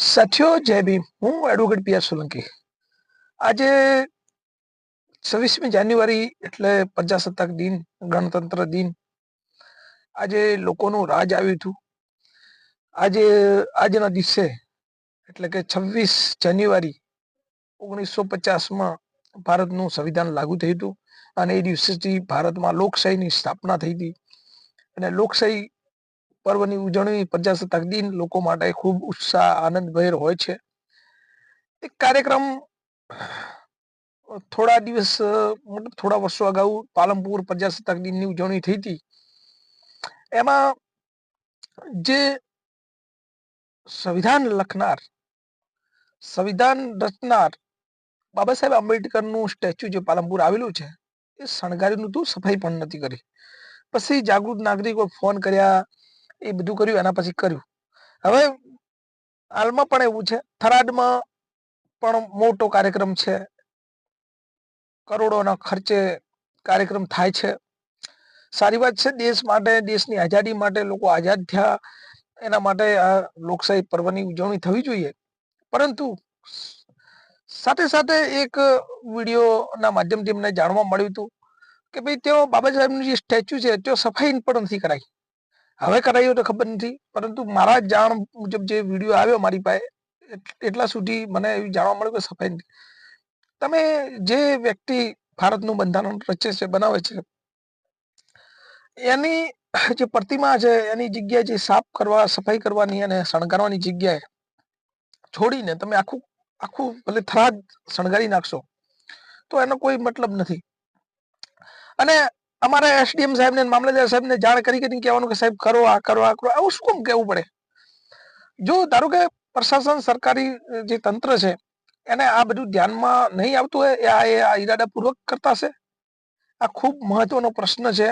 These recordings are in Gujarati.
સાથીઓ, જય ભીમ. હું એડવોકેટ પિયા સોલંકી. આજે છવ્વીસમી જાન્યુઆરી એટલે પ્રજાસત્તાક દિન, ગણતંત્ર દિન. આજે લોકોનું રાજ આવ્યું હતું. આજે, આજના દિવસે એટલે કે છવ્વીસ જાન્યુઆરી ઓગણીસો પચાસમાં ભારતનું સંવિધાન લાગુ થયું હતું. અને એ દિવસેથી ભારતમાં લોકશાહીની સ્થાપના થઈ હતી. અને લોકશાહી પર્વની ઉજવણી પ્રજાસત્તાક દિન લોકો માટે ખૂબ ઉત્સાહ, આનંદભેર હોય છે. એક કાર્યક્રમ થોડા દિવસ મતલબ થોડા વર્ષો અગાઉ પાલનપુર પ્રજાસત્તાક દિનની ઉજવણી થઈ હતી. એમાં જે સંવિધાન લખનાર, સંવિધાન રચનાર બાબા સાહેબ આંબેડકરનું સ્ટેચ્યુ જે પાલનપુર આવેલું છે, એ શણગાર્યું નતું સફાઈ પણ નથી કરી. પછી જાગૃત નાગરિકો ફોન કર્યા એ બધું કર્યું, એના પછી કર્યું. હવે હાલમાં પણ એવું છે. થરાદમાં પણ મોટો કાર્યક્રમ છે. કરોડોના ખર્ચે કાર્યક્રમ થાય છે. સારી વાત છે, દેશ માટે, દેશની આઝાદી માટે લોકો આઝાદ થયા. એના માટે આ લોકશાહી પર્વની ઉજવણી થવી જોઈએ. પરંતુ સાથે સાથે એક વિડીયોના માધ્યમથી અમને જાણવા મળ્યું હતું કે ભાઈ, તેઓ બાબા સાહેબનું જે સ્ટેચ્યુ છે, તેઓ સફાઈ પણ નથી કરાઈ. હવે કરાયું તો ખબર નથી, પરંતુ મારા જાણ મુજબ જે વીડિયો આવ્યો મારી પાસે એટલા સુધી મને એવી જાણવા મળ્યું કે સફાઈ નથી. તમે જે વ્યક્તિ ભારતનું બંધારણ રચે છે, બનાવે છે, એની જે પ્રતિમા છે, એની જગ્યાએ જે સાફ કરવા, સફાઈ કરવાની અને શણગારવાની જગ્યાએ છોડીને તમે આખું આખું ભલે થરાદ શણગારી નાખશો, તો એનો કોઈ મતલબ નથી. અને અમારે એસડીએમ સાહેબને મામલતદાર સાહેબને જાણ કરી કરીને કહેવાનું કે સાહેબ કરો, આ કરો આ કરો, આવું શું કેમ કહેવું પડે? જો ધારો કે પ્રશાસન સરકારી જે તંત્ર છે, એને આ બધું ધ્યાનમાં નહીં આવતું હોય, એ આ એ આ ઈરાદાપૂર્વક કરતા હશે? આ ખૂબ મહત્વનો પ્રશ્ન છે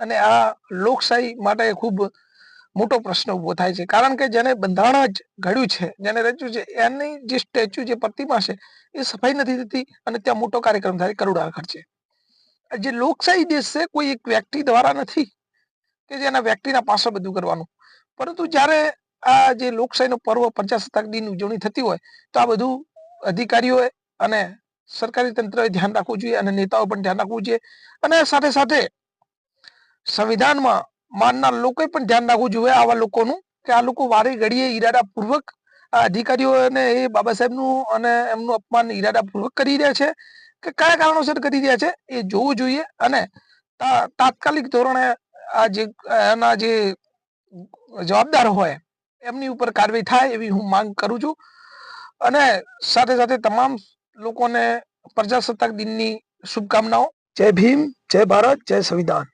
અને આ લોકશાહી માટે ખૂબ મોટો પ્રશ્ન ઊભો થાય છે. કારણ કે જેને બંધારણ જ ઘડ્યું છે, જેને રચ્યું છે, એની જે સ્ટેચ્યુ, જે પ્રતિમા છે, એ સફાઈ નથી થતી અને ત્યાં મોટો કાર્યક્રમ થાય કરોડા ખર્ચે જે લોકશાહી દેશ છે, કોઈ એક વ્યક્તિ દ્વારા નથી કે જેના વ્યક્તિના પાસે બધું કરવાનું. પરંતુ જ્યારે આ જે લોકશાહીનો પર્વ પ્રજાસત્તાક દિન ઉજવણી થતી હોય, તો આ બધું અધિકારીઓએ અને સરકારી તંત્રએ ધ્યાન રાખવું જોઈએ અને નેતાઓ પણ ધ્યાન રાખવું જોઈએ. અને સાથે સાથે સંવિધાનમાં માનનાર લોકોએ પણ ધ્યાન રાખવું જોઈએ આવા લોકોનું કે આ લોકો વારે ઘડીએ ઈરાદાપૂર્વક આ અધિકારીઓને એ બાબા સાહેબનું અને એમનું અપમાન ઈરાદાપૂર્વક કરી રહ્યા છે. કે કયા કારણોસર કરી રહ્યા છે એ જોવું જોઈએ અને તાત્કાલિક ધોરણે આ જે, એના જે જવાબદાર હોય એમની ઉપર કાર્યવાહી થાય એવી હું માંગ કરું છું. અને સાથે સાથે તમામ લોકોને પ્રજાસત્તાક દિનની શુભકામનાઓ. જય ભીમ, જય ભારત, જય સંવિધાન.